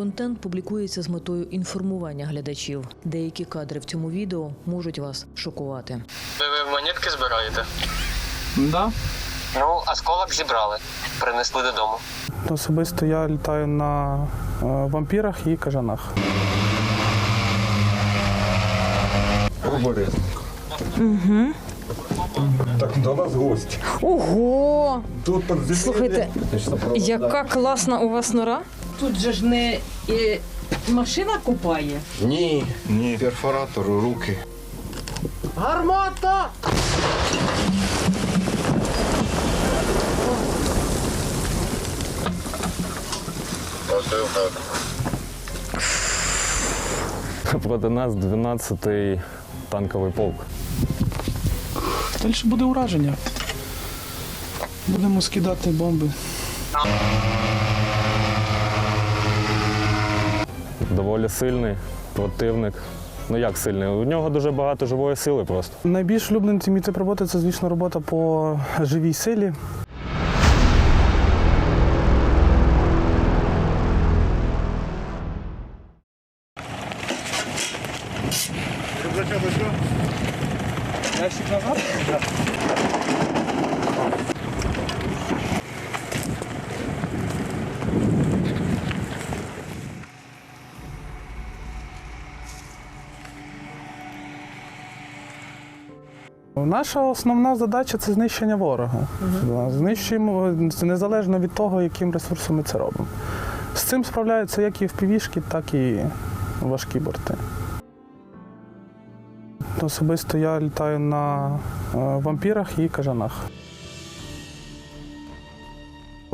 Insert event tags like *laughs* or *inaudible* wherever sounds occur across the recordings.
Контент публікується з метою інформування глядачів. Деякі кадри в цьому відео можуть вас шокувати. Ви ви монетки збираєте? Да. Ну, осколок зібрали. Принесли додому. Особисто я літаю на е, вампірах і кажанах. Угу. Так, до нас гость. Ого! Тут подземелье. Слухайте, яка класна у вас нора. Тут же ж не е, машина купає. Ні, ні. Перфоратор у руки. Гармата! Проти нас 12-й танковий полк. Далі буде ураження. Будемо скидати бомби. Доволі сильний противник. Ну як сильний? У нього дуже багато живої сили просто. Найбільш улюблений мій тип роботи це, звісно, робота по живій силі. Наша основна задача це знищення ворога. Да, Знищуємо незалежно від того, яким ресурсом ми це робимо. З цим справляються як і впівішки, так і важкі борти. Особисто я літаю на е, вампірах і кажанах.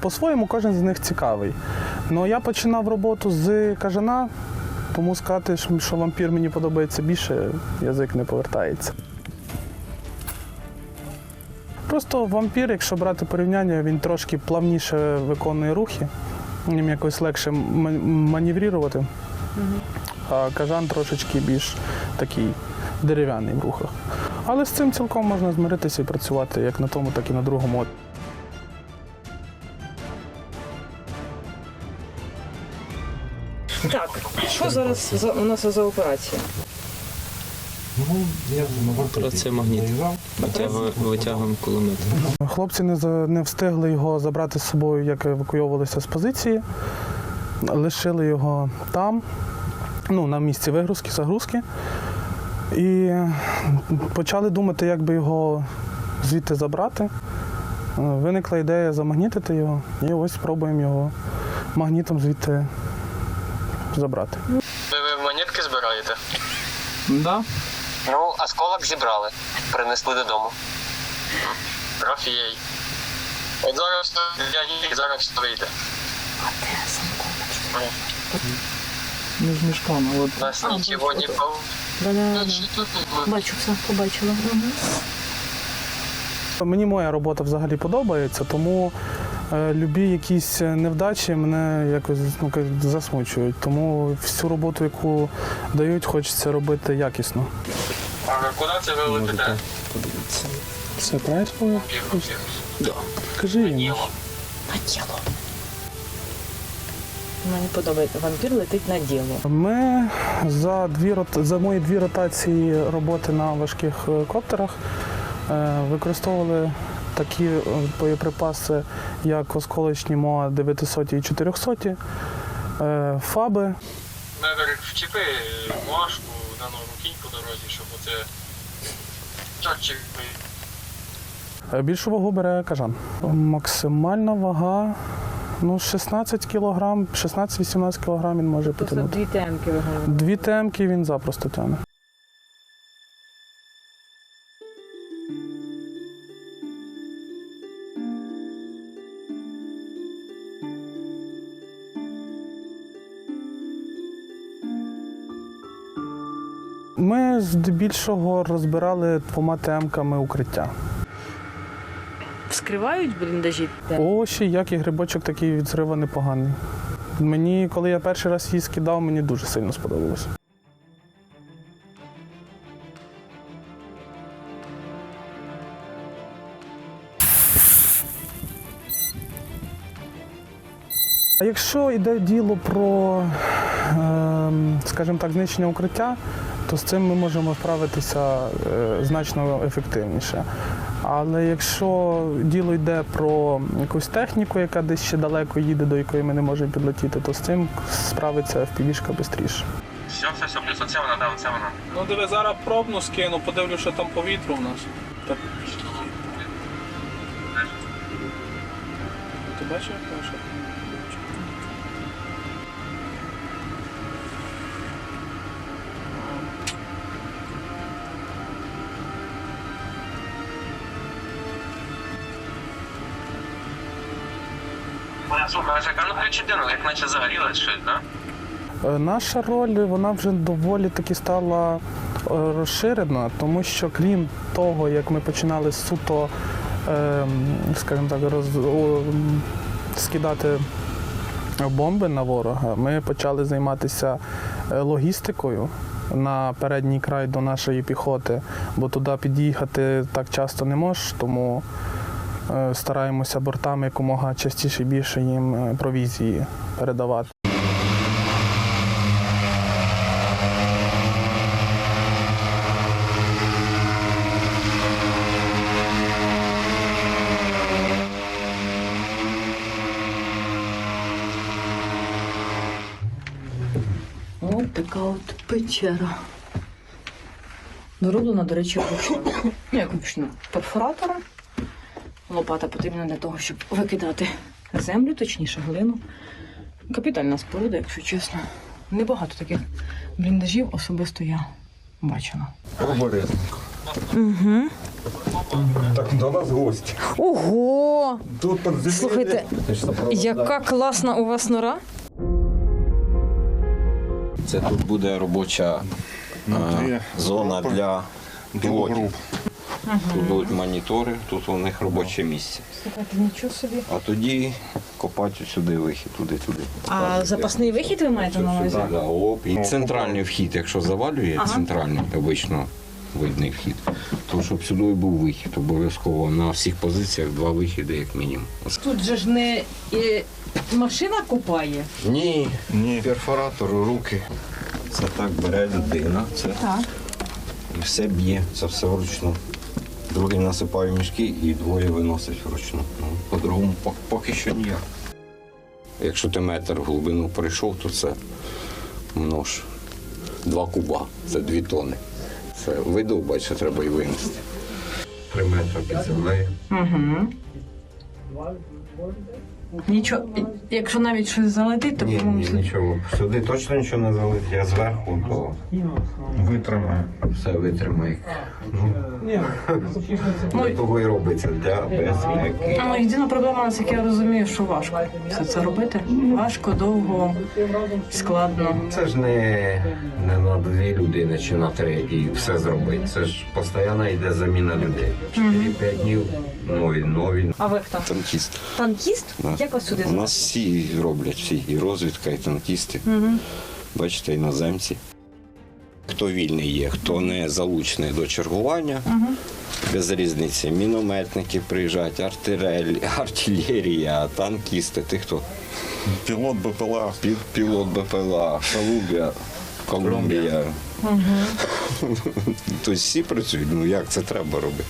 По-своєму кожен з них цікавий. Ну я починав роботу з кажана, тому сказати, що вампір мені подобається більше, язик не повертається. Просто вампір, якщо брати порівняння, він трошки плавніше виконує рухи, їм якось легше ма- маневрувати. А кажан трошечки більш такий дерев'яний в рухах. Але з цим цілком можна змиритися і працювати як на тому, так і на другому. Так, що зараз за, у нас за операція? Операція магніт. Витягуємо, кулемет. Хлопці не, за- не встигли його забрати з собою, як евакуйовувалися з позиції. Лишили його там, ну, на місці вигрузки, загрузки. І почали думати, як би його звідти забрати. Е, Виникла ідея замагнітити його, і ось спробуємо його магнітом звідти забрати. Ви, ви монетки збираєте? Да. Ну, осколок зібрали. Принесли додому. Трофей. От зараз я їх зараз вийде. Між мішками. От. У нас нічого не пов... Бачу, все, побачила. Мені моя робота взагалі подобається, тому любі якісь невдачі мене якось ну, засмучують. Тому всю роботу, яку дають, хочеться робити якісно. А куди це ви летите? Подивіться. Це правильно? Да. Кажи їм. На діло. Мені подобається, вампір летить на діло. Ми за дві рот- за мої дві ротації роботи на важких е, коптерах е, використовували такі е, боєприпаси, як осколочні МОА 900 і 400, е, ФАБи. Неверик, вчепи машку на ногу кінь по дорозі, щоб оце чорчик Е, Більшу вагу бере кажан. Максимальна вага ну, 16 кг, 16-18 кг він може потягнути. дві темки вигадали. Дві темки він запросто тягне. Здебільшого розбирали двома темками укриття. Вскривають бліндажі? Овочі, як і грибочок, такий відзриваний поганий. Мені, коли я перший раз її скидав, мені дуже сильно сподобалося. А якщо йде діло про, ем, скажімо так, знищення укриття то з цим ми можемо справитися е, значно ефективніше. Але якщо діло йде про якусь техніку, яка десь ще далеко їде, до якої ми не можемо підлетіти, то з цим справиться FPV-шка швидше. Все, все, все, плюс оце вона, да, оце вона. Ну диви, зараз пробну скину, подивлю, що там повітря у нас. Так. Ти бачиш, як Слухай, Жека, ну ключі дину, як наче загорілась щось, да? Е, Наша роль вона вже доволі таки стала е, розширена, тому що крім того, як ми починали суто, е, скажімо так, роз, скидати бомби на ворога, ми почали займатися е, логістикою. На передній край до нашої піхоти, бо туди під'їхати так часто не можеш, тому стараємося бортами якомога частіше більше їм е, провізії передавати. Ось така от печера. Дороблена, до речі, *coughs* як вручну? Перфоратором. Лопата потрібна для того, щоб викидати землю, точніше глину. Капітальна споруда, якщо чесно. Небагато таких бліндажів особисто я бачила. Обережненько. Угу. Так до нас гості. Ого! Тут подземелля. Слухайте, яка класна у вас нора. Це тут буде робоча е, зона для пілотів. Тут будуть монітори, тут у них робоче місце. Слухайте, нічого собі. А тоді копати сюди вихід, туди-туди. А запасний вихід ви маєте на увазі? Так, да, оп. І центральний вхід, якщо завалює, Ага. центральний обично видний вхід, то щоб сюди був вихід, обов'язково на всіх позиціях два вихіди, як мінімум. Тут же ж не е, машина копає. Ні, ні. Перфоратор, руки. Це так бере людина. Це Так. І все б'є, це все вручну. Другий насипає мішки і двоє виносить вручну. Ну, по-другому поки що ніяк. Якщо ти метр в глибину прийшов, то це множ. Два куба, це дві тони. Це видовбать, що треба і винести. Три метри під землею. Угу. Нічого, якщо навіть щось залетить, то Ні, по-моєму, ні, нічого. Сюди точно нічого не залить. Я зверху, то витримаю. Все витримає. Ну, Для того і робиться для безпеки. Ну, єдина проблема, наскільки я розумію, що важко все це робити. Важко, довго, складно. Це ж не, не на дві людини чи на три і все зробити. Це ж постійно йде заміна людей. 4-5 днів нові, нові. А ви хто? Танкіст. Танкіст? Да. Як вас сюди У нас всі роблять, всі, і розвідка, і танкісти. Бачите, іноземці. Хто вільний є, хто не залучений до чергування, без різниці. Мінометники приїжджають, артилерія, артилерія, танкісти, ти хто? Пілот БПЛА. Пі- Пілот БПЛА, Колумбія, Колумбія. *laughs* Тобто всі працюють, ну як це треба робити?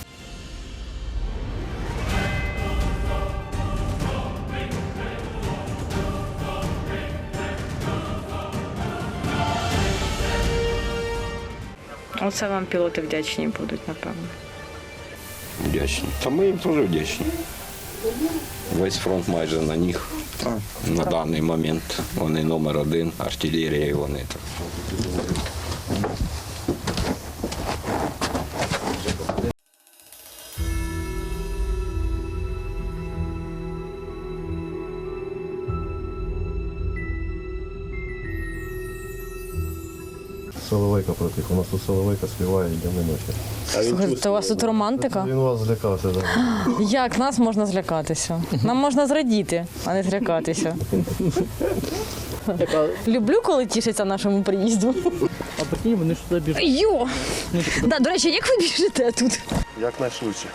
Оце вам пілоти вдячні будуть, напевно. Вдячні. Та ми їм теж вдячні. Весь фронт майже на них на даний момент. Вони номер один, артилерія і вони так. Соловейка протих. У нас тут Соловейка співає днем і ночі. Слухайте, у вас тут романтика? Він вас злякався. Да. *gasps* Як нас можна злякатися? Нам можна зрадіти, а не злякатися. Люблю, коли тішиться нашому приїзду. А прикинь, вони ж туди біжать. Йо! Да, до речі, як ви біжите тут? Якнайшвидше.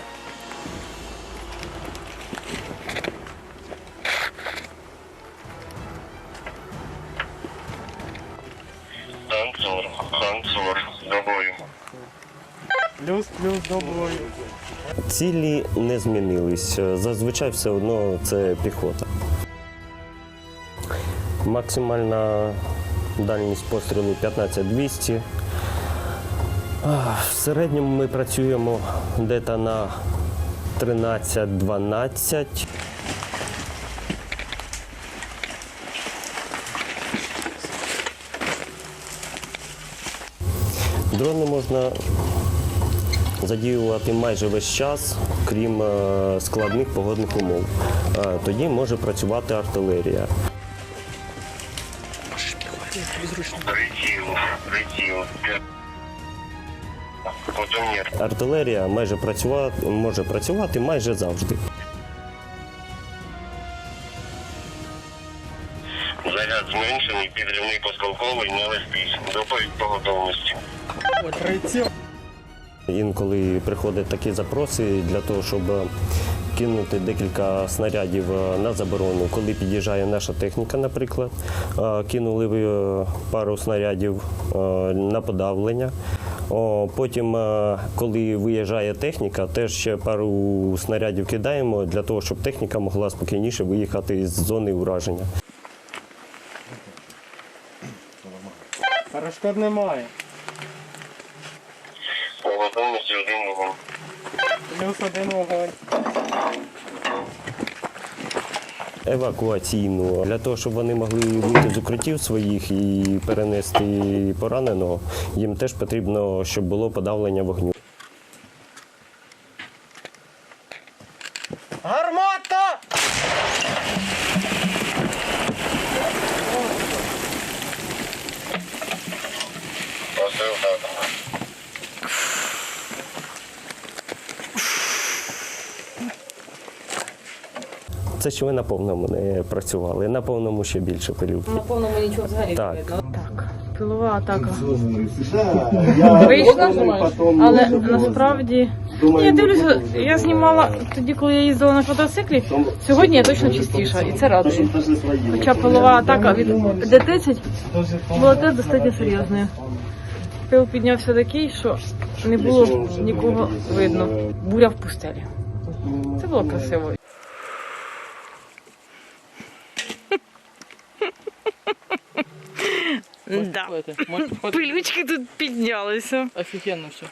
Санцор, до бою. Плюс, плюс, доброю. Цілі не змінились. Зазвичай все одно це піхота. Максимальна дальність пострілу 15-200. В середньому ми працюємо десь на 13-12. Дрони можна задіювати майже весь час, крім е, складних погодних умов. Е, Тоді може працювати артилерія. Артилерія майже працювати, може працювати майже завжди. Інколи приходять такі запроси для того, щоб кинути декілька снарядів е, на заборону. Коли під'їжджає наша техніка, наприклад, е, кинули е, пару снарядів на подавлення. Потім, коли виїжджає техніка, теж ще пару снарядів кидаємо для того, щоб техніка могла спокійніше виїхати з зони ураження. Перешкод немає. По готовності один вогонь. Плюс один вогонь. евакуаційну для того, щоб вони могли вийти з укриттів своїх і перенести пораненого, їм теж потрібно, щоб було подавлення вогню. Це ще ви на повному не працювали, на повному ще більше пилюки. На повному нічого взагалі Так. не видно. Так, пилова атака. Вийшла, але насправді. Ні, я дивлюся, я знімала тоді, коли я їздила на квадроциклі. Сьогодні я точно чистіша, і це радує. Хоча пилова атака від Д-30 була теж достатньо серйозною. Пил піднявся такий, що не було нікого видно. Буря в пустелі. Це було красиво. Да. *laughs* Пилючки тут піднялися. Офігенно все.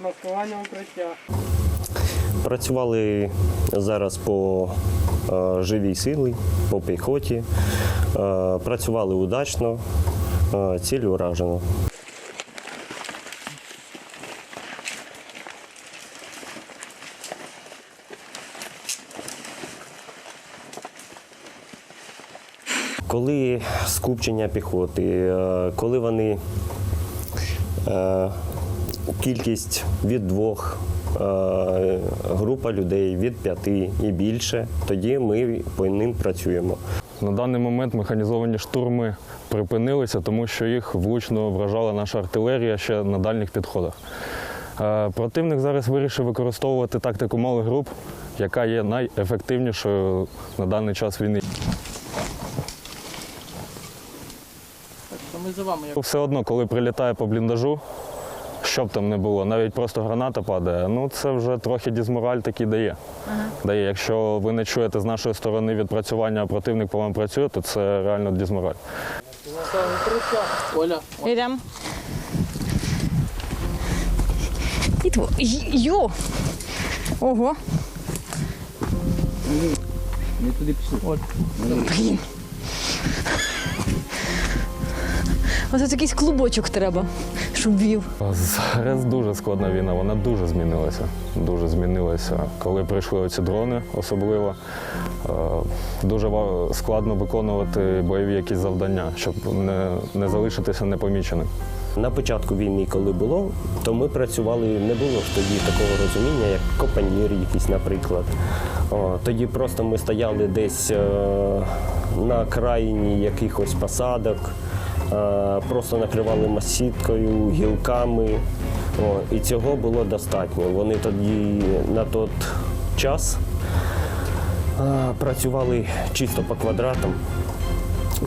Маскування укриття. Працювали зараз по е, живій силі, по піхоті. Е, працювали удачно, е, ціль уражена. Скупчення піхоти, е, коли вони е, кількість від двох, е, група людей від п'яти і більше, тоді ми по ним працюємо. На даний момент механізовані штурми припинилися, тому що їх влучно вражала наша артилерія ще на дальніх підходах. Противник зараз вирішив використовувати тактику малих груп, яка є найефективнішою на даний час війни. Так, що ми за вами як Все одно, коли прилітає по бліндажу, що б там не було, навіть просто граната падає, ну це вже трохи дізмораль такий дає. дає. Якщо ви не чуєте з нашої сторони відпрацювання, а противник по вам працює, то це реально дізмораль. Оля. Йдемо. Йо! Ого. Блін. Оце якийсь клубочок треба, щоб вів. Зараз дуже складна війна, вона дуже змінилася. Дуже змінилася. Коли прийшли оці дрони, особливо е, дуже складно виконувати бойові якісь завдання, щоб не, не залишитися непоміченим. На початку війни, коли було, то ми працювали, не було ж тоді такого розуміння, як копанір якийсь, наприклад. О, тоді просто ми стояли десь е, на країні якихось посадок, просто накривали масіткою, гілками. О, і цього було достатньо. Вони тоді на той час е, працювали чисто по квадратам,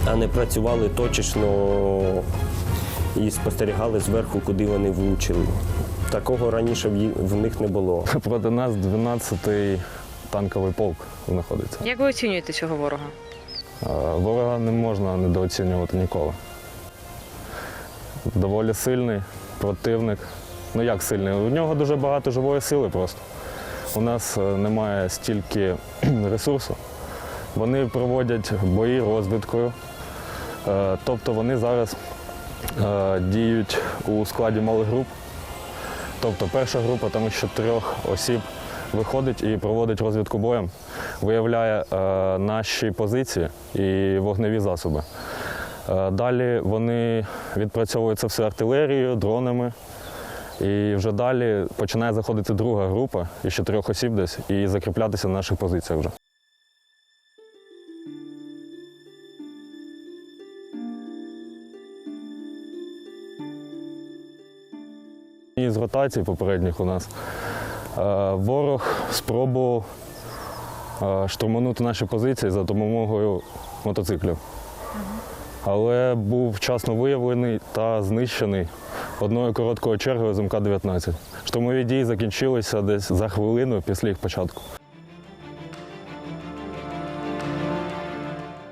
а не працювали точечно і спостерігали зверху, куди вони влучили. Такого раніше в в них не було. Проти нас 12-й танковий полк знаходиться. Як ви оцінюєте цього ворога? Е, Ворога не можна недооцінювати ніколи. Доволі сильний противник. Ну як сильний? У нього дуже багато живої сили просто. У нас е, немає стільки *clears throat* ресурсу. Вони проводять бої розвідкою. Е, Тобто вони зараз е, діють у складі малих груп. Тобто перша група там із чотирьох осіб виходить і проводить розвідку боєм, виявляє наші позиції і вогневі засоби. Е, далі вони відпрацьовують це все артилерією, дронами. І вже далі починає заходити друга група із чотирьох осіб десь і закріплятися на наших позиціях вже. І з ротацій попередніх у нас е, ворог спробував е, штурманути наші позиції за допомогою мотоциклів. Але був вчасно виявлений та знищений одною короткою чергою з МК-19. Штурмові дії закінчилися десь за хвилину після їх початку.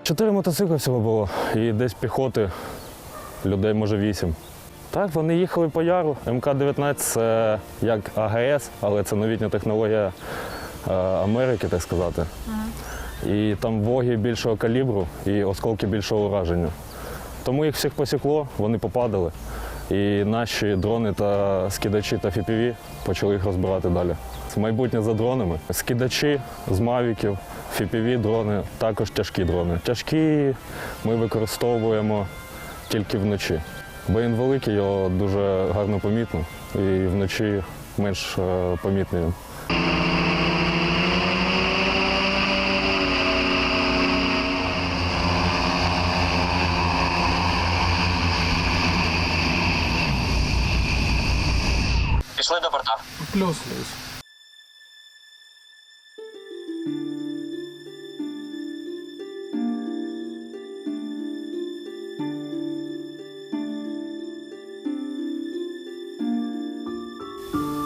Чотири мотоцикли всього було і десь піхоти, людей може вісім. Так, вони їхали по яру. МК-19 це як АГС, але це новітня технологія е, Америки, так сказати. І там воги більшого калібру і осколки більшого ураження. Тому їх всіх посікло, вони попадали. І наші дрони та скидачі та FPV почали їх розбирати далі. Майбутнє за дронами. Скидачі з мавіків, FPV дрони, також тяжкі дрони. Тяжкі ми використовуємо тільки вночі. Бо він великий, його дуже гарно помітно, і вночі менш е, помітний. Плюс.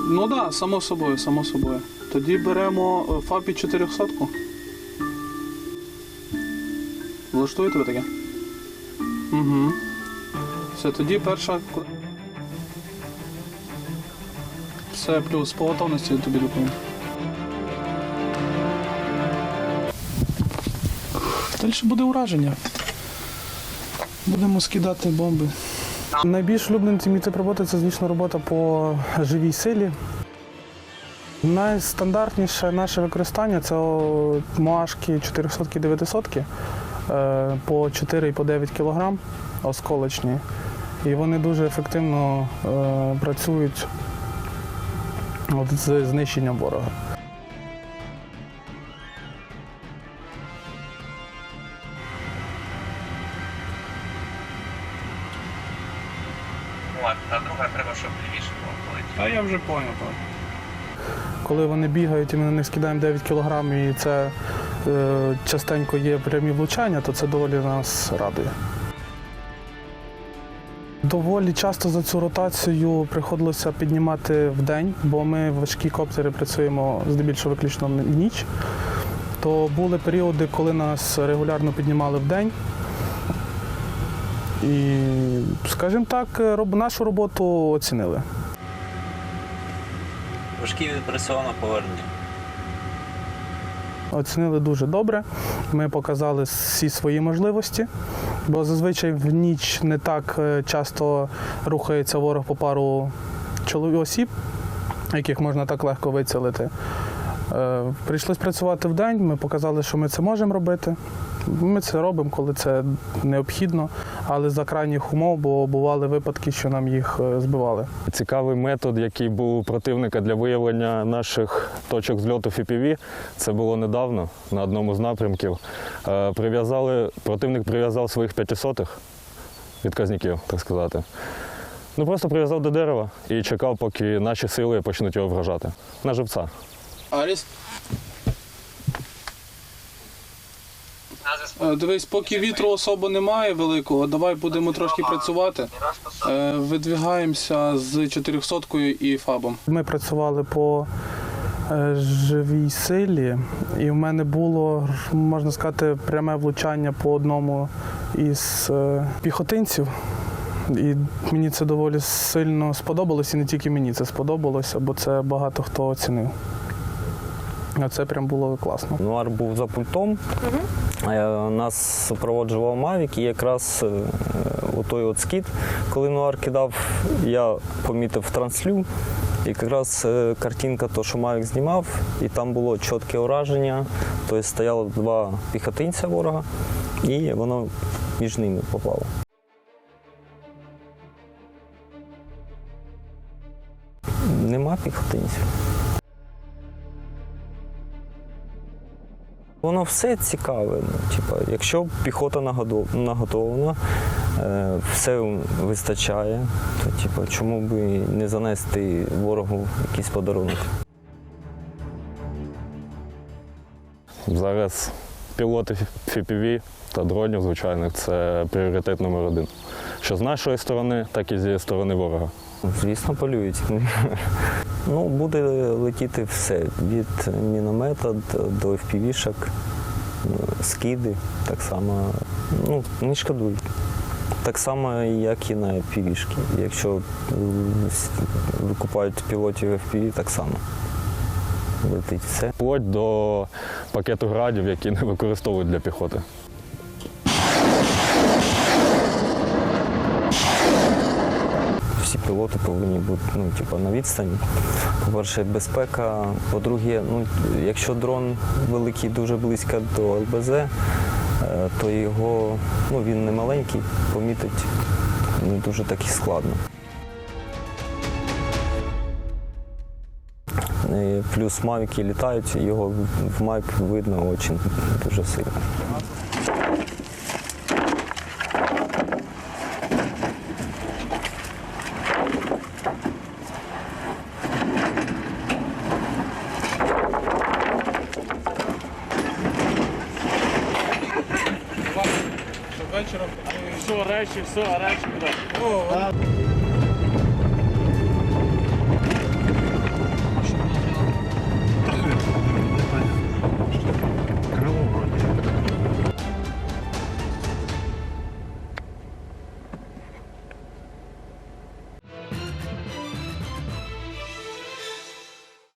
Ну так, да, само собою, само собою. Тоді беремо е, ФАПі 400. Влаштуєте ви таке? Угу. Все, тоді перша. Все плюс по готовності тобі допомогу. Далі буде ураження. Будемо скидати бомби. Найбільш улюблений мій тип роботи це, звісно, робота по живій силі. Найстандартніше наше використання це моашки 400 900 е, по 4 і по 9 кг осколочні. І вони дуже ефективно е, працюють з знищенням ворога. А друга треба, щоб лівіше було. А я вже поняв. Коли вони бігають і ми на них скидаємо 9 кг, і це е, частенько є прямі влучання, то це доволі нас радує. Доволі часто за цю ротацію приходилося піднімати в день, бо ми важкі коптери працюємо здебільшого виключно в ніч. То були періоди, коли нас регулярно піднімали в день. І, скажімо так, нашу роботу оцінили. Важкі відпрацьовано повернення. Оцінили дуже добре. Ми показали всі свої можливості, бо зазвичай в ніч не так е, часто рухається ворог по пару осіб, яких можна так легко вицілити. Е, Прийшлось працювати в день, ми показали, що ми це можемо робити. Ми це робимо, коли це необхідно, але за крайніх умов, бо бували випадки, що нам їх е, збивали. Цікавий метод, який був у противника для виявлення наших точок зльоту FPV, це було недавно на одному з напрямків. Е, Прив'язали, противник прив'язав своїх п'ятисотих відказників, так сказати. Ну просто прив'язав до дерева і чекав, поки наші сили почнуть його вражати. На живця. Аріс. Е, Дивись, поки вітру особо немає великого, давай будемо трошки працювати. Е, Видвигаємося з 400 і фабом. Ми працювали по е, живій силі, і в мене було, можна сказати, пряме влучання по одному із е, піхотинців. І мені це доволі сильно сподобалось, і не тільки мені це сподобалося, бо це багато хто оцінив. А це прям було класно. Нуар був за пультом. Е, Нас супроводжував Мавік, і якраз е, отой от скіт, коли Нуар кидав, я помітив транслю. І якраз е, картинка, то, що Мавік знімав, і там було чітке ураження. Тобто стояло два піхотинця ворога, і воно між ними попало. Нема піхотинців. Воно все цікаве. Ну, типа, якщо піхота наготовлена, е, все вистачає, то типа, чому б не занести ворогу якийсь подарунок? Зараз пілоти FPV та дронів звичайних це пріоритет номер один. Що з нашої сторони, так і зі сторони ворога. Звісно, полюють. *laughs* ну, буде летіти все. Від міномета до е, скиди, так само. Ну, не шкодують. Так само, як і на FPV-шки. Якщо викупають пілотів FPV, так само. Летить все. Вплоть до пакету градів, які не використовують для піхоти. Пілоти повинні бути ну, типу, на відстані. По-перше, безпека. По-друге, ну, якщо дрон великий дуже близько до ЛБЗ, е, то його ну, він не маленький, помітить не дуже так і складно. Е, Плюс мавіки літають, його в мавік видно дуже, дуже сильно. Вечором. Все, речі, все, речі.